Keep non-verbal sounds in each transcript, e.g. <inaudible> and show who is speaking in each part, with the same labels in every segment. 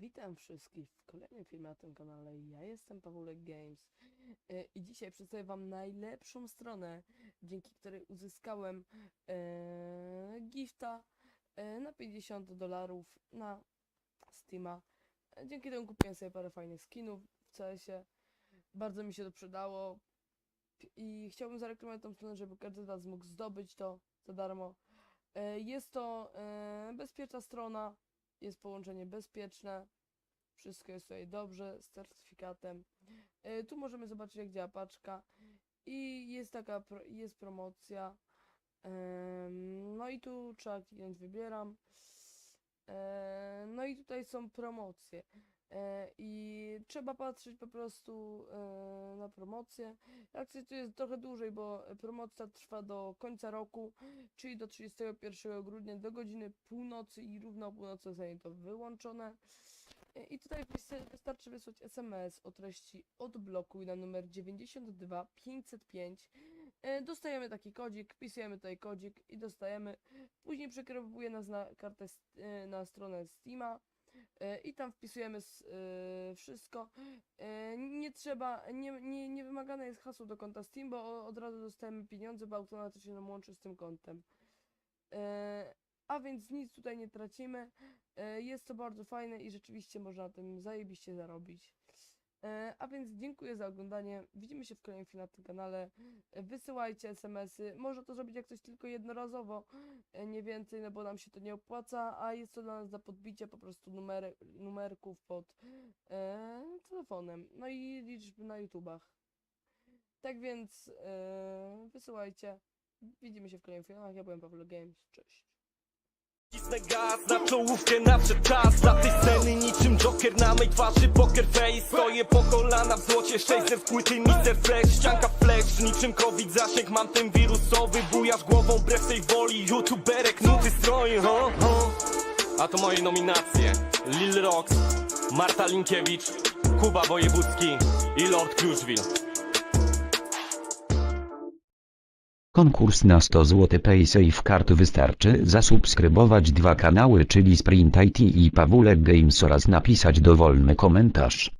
Speaker 1: Witam wszystkich w kolejnym filmie na tym kanale. Ja jestem Pawulek Games e, i dzisiaj przedstawię Wam najlepszą stronę, dzięki której uzyskałem e, gifta e, na 50 dolarów na Steama. E, dzięki temu kupiłem sobie parę fajnych skinów w CS-ie. Bardzo mi się to przydało i chciałbym zareklamować tą stronę, żeby każdy z Was mógł zdobyć to za darmo. E, jest to e, bezpieczna strona, jest połączenie bezpieczne, wszystko jest tutaj dobrze, z certyfikatem. E, tu możemy zobaczyć jak działa paczka i jest taka, jest promocja. No i tu trzeba kliknąć wybieram. E, no i tutaj są promocje. E, I trzeba patrzeć po prostu e, na promocję. Akcja tu jest trochę dłużej, bo promocja trwa do końca roku, czyli do 31 grudnia do godziny północy i równo o północy zostanie to wyłączone. E, I tutaj wys- wystarczy wysłać SMS o treści odblokuj na numer 92 505. E, Dostajemy taki kodzik, wpisujemy tutaj kodzik i dostajemy. Później przekierowuje nas na kartę, na stronę Steama. E, I tam wpisujemy e, wszystko. E, Nie trzeba, nie, nie, nie wymagane jest hasło do konta Steam, bo od razu dostajemy pieniądze, bo automatycznie nam łączy z tym kontem. A więc nic tutaj nie tracimy. Jest to bardzo fajne i rzeczywiście można na tym zajebiście zarobić. E, A więc dziękuję za oglądanie. Widzimy się w kolejnym filmie na tym kanale. E, Wysyłajcie SMS-y. Może to zrobić jak coś tylko jednorazowo, e, nie więcej, no bo nam się to nie opłaca, a jest to dla nas za podbicie po prostu numery, numerków pod e, telefonem. No i liczby na YouTubach. Tak więc e, wysyłajcie. Widzimy się w kolejnym filmach. Ja byłem Paweł Games. Cześć.
Speaker 2: Cisnę gaz na czołówkę, nadszedł czas. Dla tej sceny niczym Joker na mej twarzy Poker face, stoję po kolana w złocie 600 płyty Mister Flex, ścianka flex Niczym covid zasięg, mam ten wirusowy Bujasz głową wbrew tej woli YouTuberek, nuty stroi, ho, ho. A to moje nominacje. Lil Rox, Marta Linkiewicz Kuba Wojewódzki i Lord Kruszwil
Speaker 3: Konkurs na 100 zł PaySafe kart wystarczy zasubskrybować dwa kanały czyli Sprint IT i Pawulek Games oraz napisać dowolny komentarz.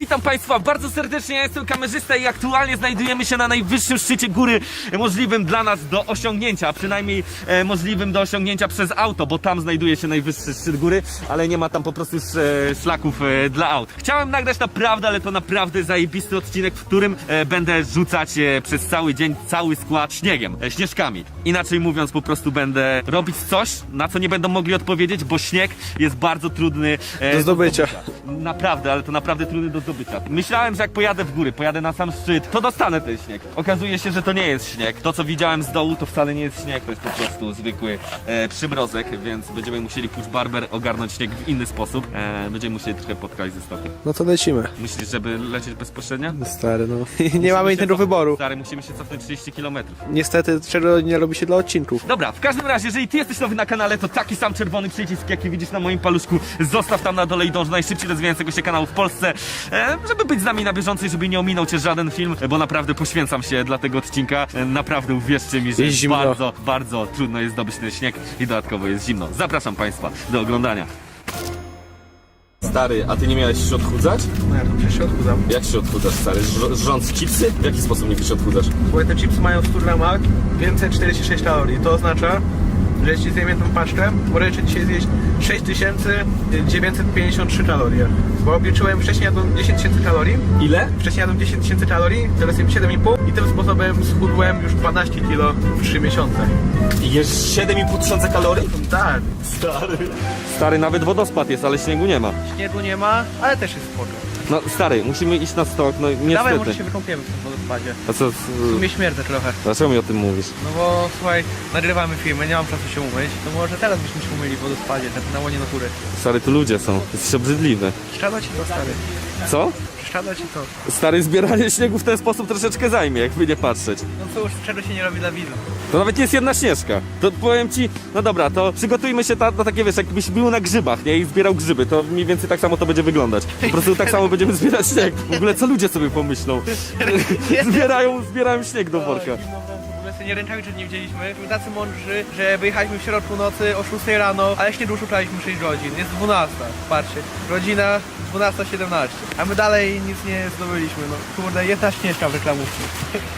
Speaker 4: Witam Państwa bardzo serdecznie, ja jestem kamerzysta i aktualnie znajdujemy się na najwyższym szczycie góry możliwym dla nas do osiągnięcia, a przynajmniej e, możliwym do osiągnięcia przez auto, bo tam znajduje się najwyższy szczyt góry, ale nie ma tam po prostu już e, szlaków e, dla aut. Chciałem nagrać naprawdę, ale to naprawdę zajebisty odcinek, w którym e, będę rzucać e, przez cały dzień cały skład śniegiem, e, śnieżkami. Inaczej mówiąc, po prostu będę robić coś, na co nie będą mogli odpowiedzieć, bo śnieg jest bardzo trudny e,
Speaker 5: Do zdobycia.
Speaker 4: Naprawdę, ale to naprawdę trudny do zdobycia. Myślałem, że jak pojadę w góry, pojadę na sam szczyt, to dostanę ten śnieg. Okazuje się, że to nie jest śnieg. To, co widziałem z dołu, to wcale nie jest śnieg, to jest po prostu zwykły e, przymrozek, więc będziemy musieli push barber ogarnąć śnieg w inny sposób. E, będziemy musieli trochę podkraść ze stoku.
Speaker 5: No to lecimy.
Speaker 4: Myślisz, żeby lecieć bezpośrednio?
Speaker 5: Stary, no. <laughs> nie mamy innego wyboru.
Speaker 4: Stary, musimy się cofnąć 30 km.
Speaker 5: Niestety czego nie robi się dla odcinków.
Speaker 4: Dobra, w każdym razie, jeżeli ty jesteś nowy na kanale, to taki sam czerwony przycisk, jaki widzisz na moim paluszku, zostaw tam na dole i dąż do najszybciej rozwijającego się kanału w Polsce, e, żeby być z nami na bieżąco i żeby nie ominął cię żaden film, e, bo naprawdę poświęcam się dla tego odcinka. E, naprawdę uwierzcie mi, że
Speaker 5: Jest zimno.
Speaker 4: bardzo, bardzo trudno jest zdobyć ten śnieg i dodatkowo jest zimno. Zapraszam Państwa do oglądania.
Speaker 6: Stary, a ty nie miałeś się odchudzać?
Speaker 7: No ja to przecież się odchudzam.
Speaker 6: Jak się odchudzasz, stary? Żr- Żrąc chipsy? W jaki sposób nie się odchudzasz?
Speaker 7: Bo te chipsy mają w 100 gramach 546 kalorii. To oznacza, że jeśli zjemy tą paczkę, możecie dzisiaj zjeść 6953 kalorie. Bo obliczyłem wcześniej jadłem 10 tysięcy kalorii,
Speaker 6: Ile?
Speaker 7: wcześniej jadłem 10 tysięcy kalorii, teraz jem 7,5 i tym sposobem schudłem już 12 kilo w 3 miesiące.
Speaker 6: I Jesz 7,5 tysiąca kalorii?
Speaker 7: Tak,
Speaker 6: Stary.
Speaker 4: Stary, nawet wodospad jest, ale śniegu nie ma.
Speaker 7: śniegu nie ma, ale też jest spoko.
Speaker 4: No stary, musimy iść na stok, no
Speaker 7: Dawaj,
Speaker 4: niestety.
Speaker 7: może się wykąpiemy w tym wodospadzie.
Speaker 4: A co,
Speaker 7: W sumie śmierdzę trochę.
Speaker 4: dlaczego mi o tym mówisz?
Speaker 7: No bo słuchaj, nagrywamy filmy, nie mam czasu się umyć, to może teraz byśmy się umyli w wodospadzie, tak na łonie natury.
Speaker 4: Stary, tu ludzie są, jesteś obrzydliwy.
Speaker 7: Przeszkadza ci to, stary.
Speaker 4: Co?
Speaker 7: Przeszkadza ci to.
Speaker 4: Stary, zbieranie śniegu w ten sposób troszeczkę zajmie, jakby nie patrzeć.
Speaker 7: No cóż, czego się nie robi dla widzów.
Speaker 4: To nawet nie jest jedna śnieżka. To powiem ci, no dobra, to przygotujmy się ta, na takie, wiesz, jakbyś był na grzybach, nie? I zbierał grzyby, to mniej więcej tak samo to będzie wyglądać. Po prostu tak samo będziemy zbierać śnieg. W ogóle co ludzie sobie pomyślą? <laughs> Zbierają, zbierają śnieg do worka.
Speaker 7: Nie ręczami, że nie widzieliśmy. My tacy mądrzy, że wyjechaliśmy w środku nocy o 6 rano, ale śniegu szukaliśmy 6 godzin. Jest 12, patrzcie. Godzina 12.17. A my dalej nic nie zdobyliśmy. No kurde, jedna śnieżka w reklamówce.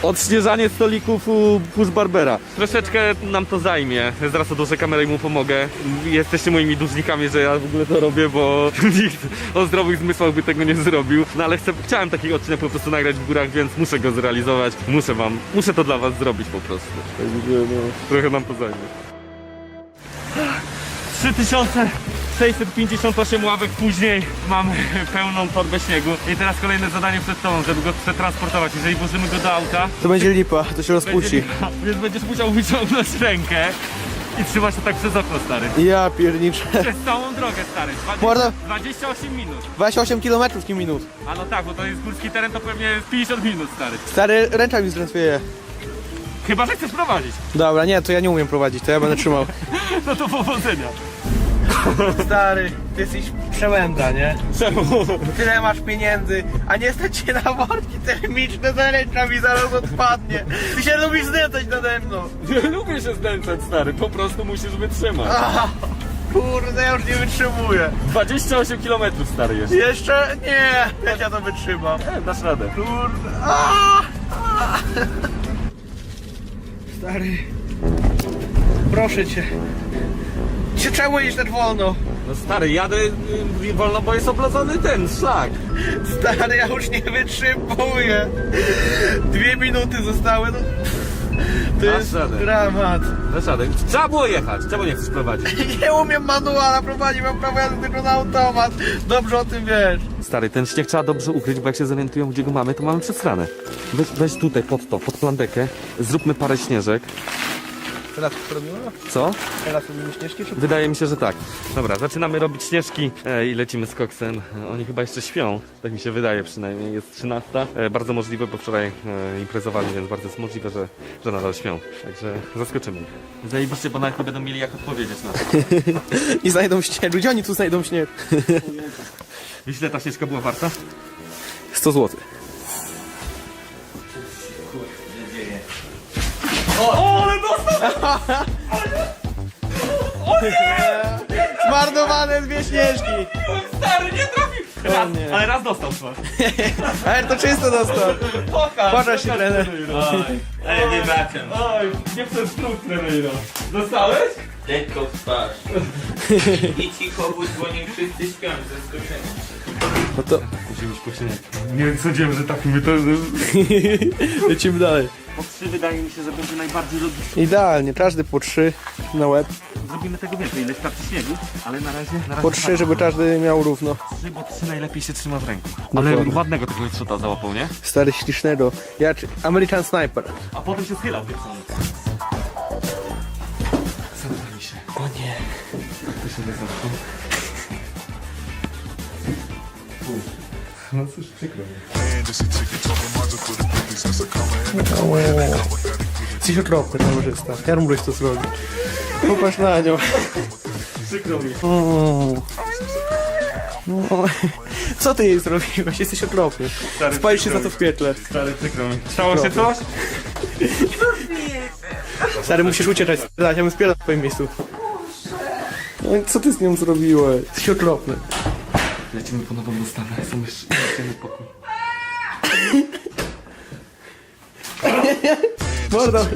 Speaker 4: Odśnieżanie stolików u Push Barbera. Troszeczkę nam to zajmie. Zaraz odłożę kamerę i mu pomogę. Jesteście moimi dłużnikami, że ja w ogóle to robię, bo <laughs> nikt o zdrowych zmysłach by tego nie zrobił. No ale chcę, chciałem taki odcinek po prostu nagrać w górach, więc muszę go zrealizować. Muszę wam, muszę to dla was zrobić po prostu. Także no, trochę nam to zajmie. 3658 ławek później mamy pełną torbę śniegu. I teraz kolejne zadanie przed tobą, żeby go przetransportować. Jeżeli włożymy go do auta,
Speaker 5: To będzie lipa, to się rozpuści.
Speaker 4: będzie, więc będziesz musiał wyciągnąć rękę i trzymać to tak przez okno, stary.
Speaker 5: Ja pierniczę.
Speaker 4: Przez całą drogę, stary. 20,
Speaker 5: Mordo.
Speaker 4: 28 minut.
Speaker 5: 28 km nie minut.
Speaker 4: A no tak, bo to jest górski teren, to pewnie jest 50 minut, stary.
Speaker 5: Stary, ręcza mi zdrętwieje.
Speaker 4: Chyba, że chcesz prowadzić.
Speaker 5: Dobra, nie, to ja nie umiem prowadzić, to ja będę trzymał. <laughs>
Speaker 4: No to powodzenia.
Speaker 7: Stary, ty jesteś przełęda, nie?
Speaker 4: Czemu?
Speaker 7: Tyle masz pieniędzy, a nie stać cię na worki termiczne za ręczami, zaraz odpadnie. Ty się lubisz znęcać nade mną.
Speaker 4: Nie lubię się znęcać, stary. Po prostu musisz wytrzymać.
Speaker 7: Kurde, ja już nie wytrzymuję.
Speaker 4: 28 km, stary, jeszcze.
Speaker 7: Jeszcze? Nie, jak ja to wytrzymam.
Speaker 4: E, dasz radę.
Speaker 7: Kurde. A! A! Stary. Proszę cię. Cię czemu jedziesz tak wolno?
Speaker 4: No stary, jadę y, wolno, bo jest oblodzony ten szlak.
Speaker 7: Stary, ja już nie wytrzymuję. Dwie minuty zostały, no. To
Speaker 4: Dasz
Speaker 7: jest
Speaker 4: radę.
Speaker 7: dramat.
Speaker 4: Dasz radę. Trzeba było jechać. Czemu nie chcesz prowadzić? <laughs>
Speaker 7: Nie umiem manuala prowadzić, mam prawo jazdy tylko na automat. Dobrze o tym wiesz.
Speaker 4: Stary, ten śnieg trzeba dobrze ukryć, bo jak się zorientują, gdzie go mamy, to mamy przesrane. Weź, weź tutaj pod to, pod plandekę. Zróbmy parę śnieżek.
Speaker 7: Teraz to robimy?
Speaker 4: Co?
Speaker 7: Teraz robimy śnieżki czy
Speaker 4: Wydaje mi się, że tak. Dobra, zaczynamy robić śnieżki e, i lecimy z koksem. E, Oni chyba jeszcze śpią, tak mi się wydaje przynajmniej. Jest 13. E, bardzo możliwe, bo wczoraj e, imprezowali, więc bardzo jest możliwe, że, że nadal śpią. Także zaskoczymy ich. Zajebiście, bo nawet nie będą mieli jak odpowiedzieć na to. <laughs>
Speaker 5: I znajdą śnieg. Ludzie oni tu znajdą śnieg. <laughs>
Speaker 4: Ile ta śnieżka była warta?
Speaker 5: 100 zł. Zmarnowane dwie śnieżki.
Speaker 4: Stary, nie trafił! Raz,
Speaker 5: nie.
Speaker 4: ale raz dostał chyba. <laughs>
Speaker 5: Ale to czysto dostał.
Speaker 4: Pokaż!
Speaker 5: Pokaż się, trener.
Speaker 8: Ej, nie wracam.
Speaker 4: Oj, nie przez trud, Treneiro. Dostałeś?
Speaker 8: Lekko w twarz. <laughs> I cicho, bo dzwonią wszyscy śpią, zaskoczeni.
Speaker 5: No to
Speaker 4: po śnieg. Nie sądziłem, że tak my to... <laughs>
Speaker 5: lecimy dalej.
Speaker 4: Po trzy wydaje mi się, że będzie najbardziej logiczne.
Speaker 5: Idealnie, każdy po trzy na łeb.
Speaker 4: Zrobimy tego więcej, ile starczy śniegu, ale na razie... Na razie
Speaker 5: Po trzy, żeby każdy miał równo.
Speaker 4: trzy, bo trzy najlepiej się trzyma w ręku. Ale
Speaker 5: Dokładnie.
Speaker 4: ładnego tego headshota załapał, nie?
Speaker 5: Stary ślicznego. Ja, czy- American Sniper.
Speaker 4: A potem się schylał pieprzony. Zamknij się. O nie. To się nie zamknął. No cóż, przykro mi.
Speaker 5: Jesteś okropny kamerzysta. Ja mógłbyś to zrobić. Popatrz na nią.
Speaker 4: Przykro mi.
Speaker 5: No. Co ty jej zrobiłeś? Jesteś okropny.
Speaker 4: Stary,
Speaker 5: Spalisz się za to w piekle.
Speaker 4: Stary, przykro mi. Stało się coś?
Speaker 5: Stary, musisz uciekać. Spierać, ja bym spierał w twoim miejscu. No co ty z nią zrobiłeś? Jesteś okropny.
Speaker 4: Lecimy po nową dostawę. Są jeszcze jeden pokój.
Speaker 5: Mordo.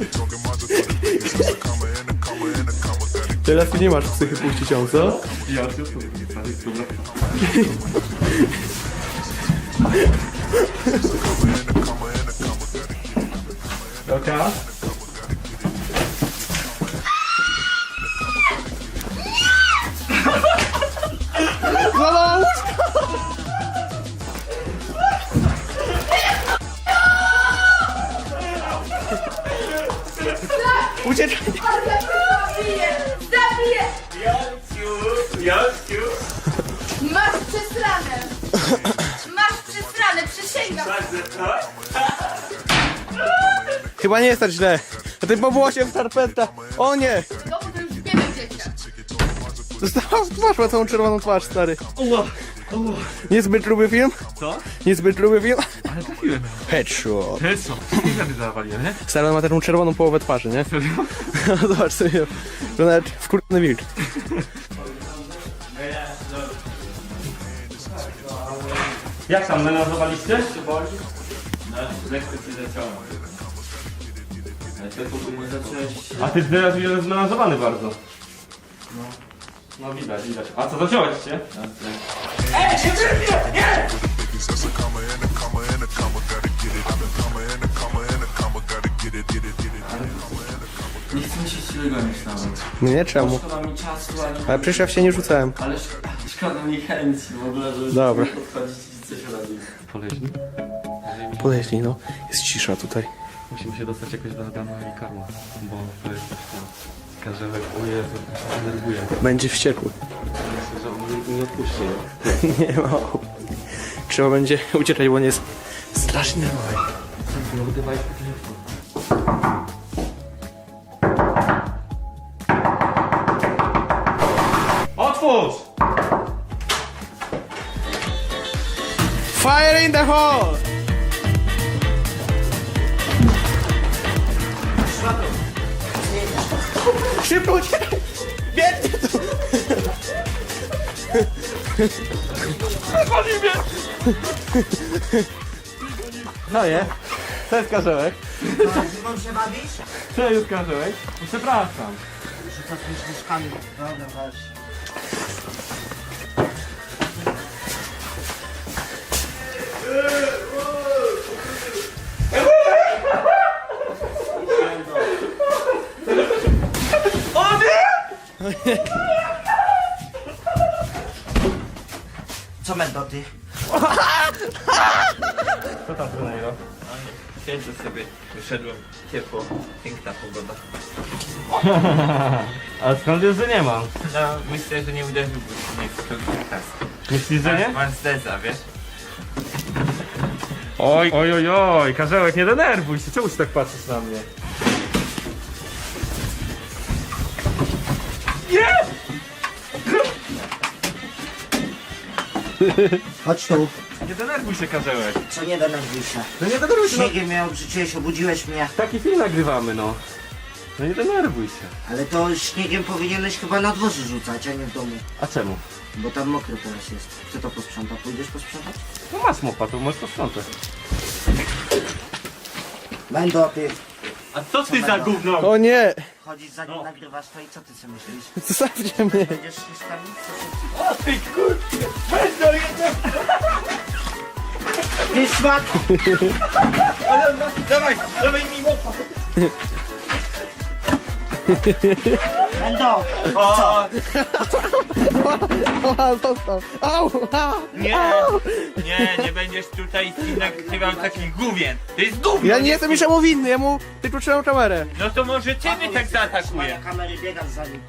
Speaker 5: Teraz ty nie masz psychy puścić ją, co?
Speaker 4: Ja się stary, dobra.
Speaker 9: Masz przesrane, przysięgam!
Speaker 5: Chyba nie jest tak źle. A ty pobyło się w skarpetach. O nie!
Speaker 9: No bo to już nie będziecie.
Speaker 5: Została w twarz, ma całą czerwoną twarz, stary.
Speaker 4: Ła,
Speaker 5: Niezbyt lubię film?
Speaker 4: Co?
Speaker 5: Niezbyt lubię film?
Speaker 4: Ale trafiłem.
Speaker 5: Headshot.
Speaker 4: Headshot. wtedy zawaliłem, nie?
Speaker 5: Stary on ma taką czerwoną połowę twarzy, nie? No <laughs> zobacz sobie. Wygląda jak wkurny wilk.
Speaker 4: Jak tam, menażowaliście?
Speaker 8: No, lekko ci zaciąłem. Ale to tu zacząłeś...
Speaker 4: A ty teraz jest zmenażowany bardzo. No. No widać, widać. A co, zaciąłeś się?
Speaker 10: Get it, get it, get it.
Speaker 8: Nie chcę mi się siły gonić nawet.
Speaker 5: Mnie czemu?
Speaker 8: Szkoda mi czasu, ani...
Speaker 5: Ale przecież ja się nie rzucałem.
Speaker 8: Ale sz... szkoda mi chęci w ogóle, żeby
Speaker 5: Dobra.
Speaker 8: podchodzić
Speaker 4: Poleźni.
Speaker 5: Podeślij, no. Jest cisza tutaj.
Speaker 4: Musimy się dostać jakoś do Adama i Karła, bo to jest coś tam. Karzełek, o Jezu, jak się denerwuje.
Speaker 5: Będzie wściekły.
Speaker 4: Myślę, że on nie, nie odpuści. nie? <laughs>
Speaker 5: Nie ma. Trzeba będzie uciekać, bo on jest strasznie mały.
Speaker 4: No wydawaj telefon.
Speaker 5: In the hole! Szybko uciekaj! Biegnie tu! No nie. To jest karzełek.
Speaker 7: Mam się bawić?
Speaker 5: To jest karzełek. Przepraszam.
Speaker 7: Rzucasz mi nóżkami. Dobra, weź. Co Mendoty?
Speaker 5: Co tam Brunejro?
Speaker 8: Siedzę sobie, wyszedłem, ciepło, piękna pogoda. <laughs>
Speaker 4: A skąd wiesz, że nie mam?
Speaker 8: No, myślę, że nie uderzyłby się w to.
Speaker 4: Myślisz, że nie?
Speaker 8: Masz zdeza, wiesz?
Speaker 4: Oj, oj, oj, oj, Karzełek, nie denerwuj się, czemu się tak patrzysz na mnie?
Speaker 7: Chodź tu.
Speaker 4: Nie denerwuj się, Karzełek.
Speaker 7: Co nie denerwuj się.
Speaker 4: No nie denerwuj się, no.
Speaker 7: Śniegiem mnie obrzuciłeś, obudziłeś mnie.
Speaker 4: Taki film nagrywamy, no. No nie denerwuj się.
Speaker 7: Ale to śniegiem powinieneś chyba na dworze rzucać, a nie w domu.
Speaker 4: A czemu?
Speaker 7: Bo tam mokro teraz jest. Kto to posprząta? Pójdziesz posprzątać?
Speaker 4: No masz mopa, to możesz posprzątać.
Speaker 7: Mendoty.
Speaker 8: A co ty za gówno?
Speaker 5: O nie!
Speaker 7: Chodzisz za nim, nagrywasz to i co ty sobie myślisz? <laughs>
Speaker 5: Zostawcie mnie!
Speaker 7: Będziesz śnieżkami?
Speaker 8: O ty kurde! Będę jeden!
Speaker 7: Ty szmat!
Speaker 8: Dawaj, dawaj mi mopa! <laughs>
Speaker 7: Mendo!
Speaker 8: O,
Speaker 5: Ała! Au! a!
Speaker 8: nie! Nie, nie będziesz tutaj nagrywał takich gówien! To jest gówno!
Speaker 5: Ja nie jestem niczemu winny, ja mu wykluczyłem kamerę.
Speaker 8: No to może ciebie tak zaatakuje.
Speaker 7: kamery biegasz za nim.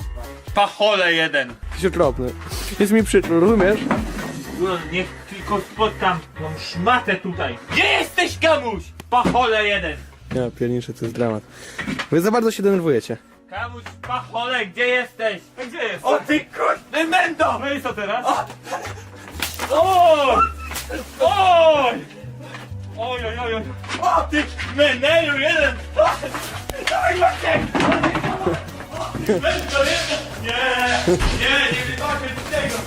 Speaker 8: Pachole jeden!
Speaker 5: Jesteś okropny. Jest mi przykro, rozumiesz?
Speaker 8: No, niech tylko spotkam tą szmatę tutaj. Gdzie jesteś, Kamuś? Pachole jeden!
Speaker 5: Ja pierniczę, to jest dramat. Wy za bardzo się denerwujecie.
Speaker 8: Kamuś, pachole, gdzie jesteś? Gdzie jest? O ty kurde, mendo!
Speaker 4: No i co teraz?
Speaker 8: Oj! Oj! Oj, oj, oj, oj! O ty menelu jeden! Dawaj Maciek! Mendo jeden! Nie! Nie, nie wybaczę ci tego!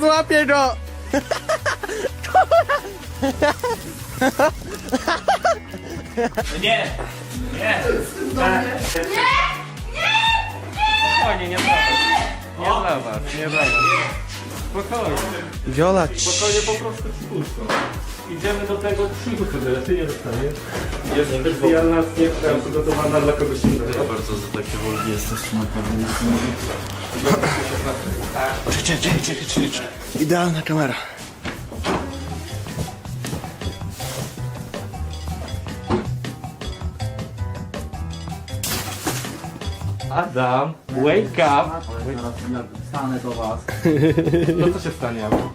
Speaker 5: Złapię go!
Speaker 8: Nie! Nie!
Speaker 4: Spokojnie, nie dla was. Nie dla was, nie dla was. Spokojnie,
Speaker 5: Wiola,
Speaker 4: spokojnie po prostu spójrzko. Idziemy do tego krzyku sobie, ty nie dostaniesz. Jest specjalna stniewka przygotowana dla kogoś innego.
Speaker 8: Bardzo za takie wolni
Speaker 5: czekaj, czekaj, czekaj. Idealna kamera.
Speaker 4: Adam, wake up!
Speaker 7: Stanę do was.
Speaker 4: No co się stanie, Adam?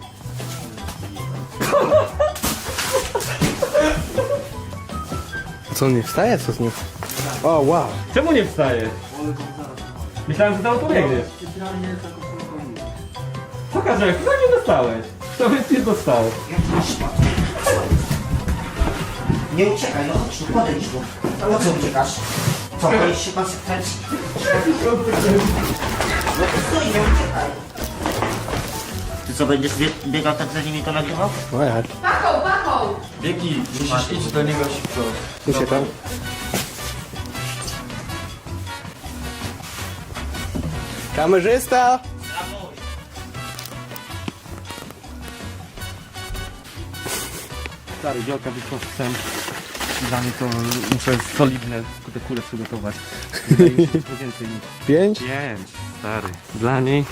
Speaker 5: Co on nie wstaje? Co z nim? O, wow.
Speaker 4: Czemu nie wstajesz? Myślałem, że tam pobiegniesz. Co Karzełek, co nie dostałeś? Kto więc nie dostał?
Speaker 11: Nie uciekaj, no chodź tu, podejdź tu. No co uciekasz? Co, <laughs> boisz się konsekwencji? No to stój, nie uciekaj. Ty co, będziesz bie biegał tak za nimi to nagrywał?
Speaker 5: No jak?
Speaker 9: Paką, paką!
Speaker 8: Biegnij, musisz iść do niego szybko.
Speaker 5: Uciekam. Kamerzysta!
Speaker 4: Stary, działka wykowcem. Dla mnie to muszę solidne te kule przygotować. Wydaje mi się, że to więcej niż
Speaker 5: Pięć?
Speaker 4: pięć. Stary, dla niej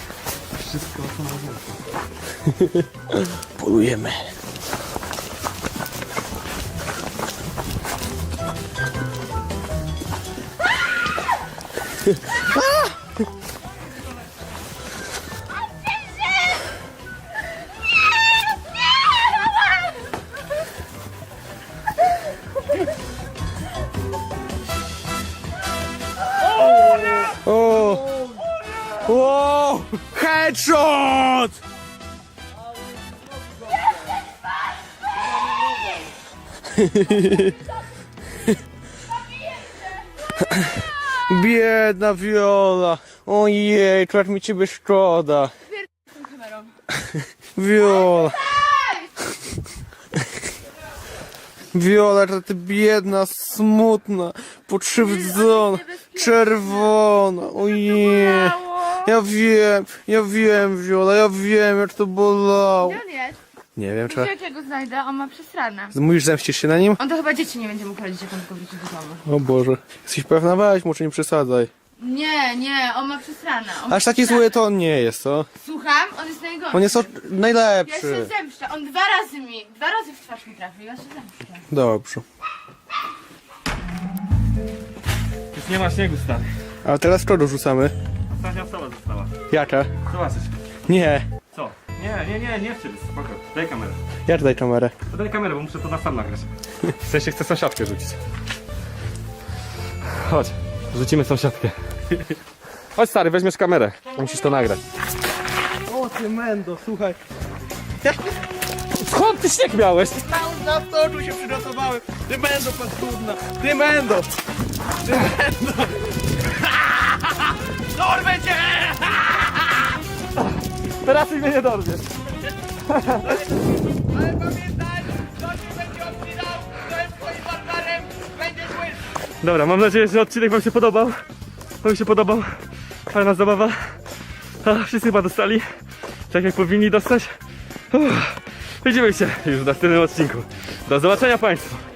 Speaker 4: wszystko co może.
Speaker 5: Polujemy. <laughs> Biedna Viola. Ojej, człowiek mi ciebie szkoda. Viola. Viola, to ty biedna, smutna, pokrzywdzona, czerwona. Ojej. Ja wiem, ja wiem, Viola, ja wiem, jak to bolało. Nie wiem, czy...
Speaker 9: Jak ja go znajdę, on ma przesrane.
Speaker 5: Mówisz, zemścisz się na nim?
Speaker 9: On to chyba dzieci nie będzie mógł chodzić, jak on tylko wróci do domu.
Speaker 5: O Boże. Jesteś pewna? Weź, może nie przesadzaj.
Speaker 9: Nie, nie, on ma przesrane. On ma
Speaker 5: Aż taki
Speaker 9: przesrane.
Speaker 5: zły to on nie jest, co?
Speaker 9: Słucham? On jest najgorszy.
Speaker 5: On jest o...
Speaker 9: Ja się
Speaker 5: najlepszy.
Speaker 9: zemszczę. On dwa razy mi, dwa razy w twarz mi trafił, ja się zemszczę.
Speaker 5: Dobrze.
Speaker 4: Już nie ma śniegu, stary.
Speaker 5: A teraz kto dorzucamy?
Speaker 4: Ostatnia osoba została.
Speaker 5: Jaka?
Speaker 4: Zobaczysz.
Speaker 5: Nie.
Speaker 4: Nie, nie, nie, nie w ciebie, spoko. Daj kamerę.
Speaker 5: Ja daj kamerę.
Speaker 4: Daj kamerę, bo muszę to na sam nagrać. <laughs> W sensie chcę sąsiadkę rzucić. Chodź, rzucimy sąsiadkę. <laughs> Chodź stary, weźmiesz kamerę. Musisz to nagrać.
Speaker 5: O ty mendo, słuchaj.
Speaker 4: Skąd ty śnieg miałeś?
Speaker 5: Na stoczu się przygotowałem. Ty mendo paskudna. Ty mendo. Ty mendo. <laughs> Dorwę
Speaker 4: Teraz mnie nie dorwiesz.
Speaker 5: Ale pamiętaj, kto ci będzie odcinał, kto jest twoim partnerem, będzie zły.
Speaker 4: Dobra, mam nadzieję, że odcinek wam się podobał. Wam się podobał. Fajna zabawa. A, wszyscy chyba dostali. Tak jak powinni dostać. Uff. Widzimy się już w następnym odcinku. Do zobaczenia Państwu.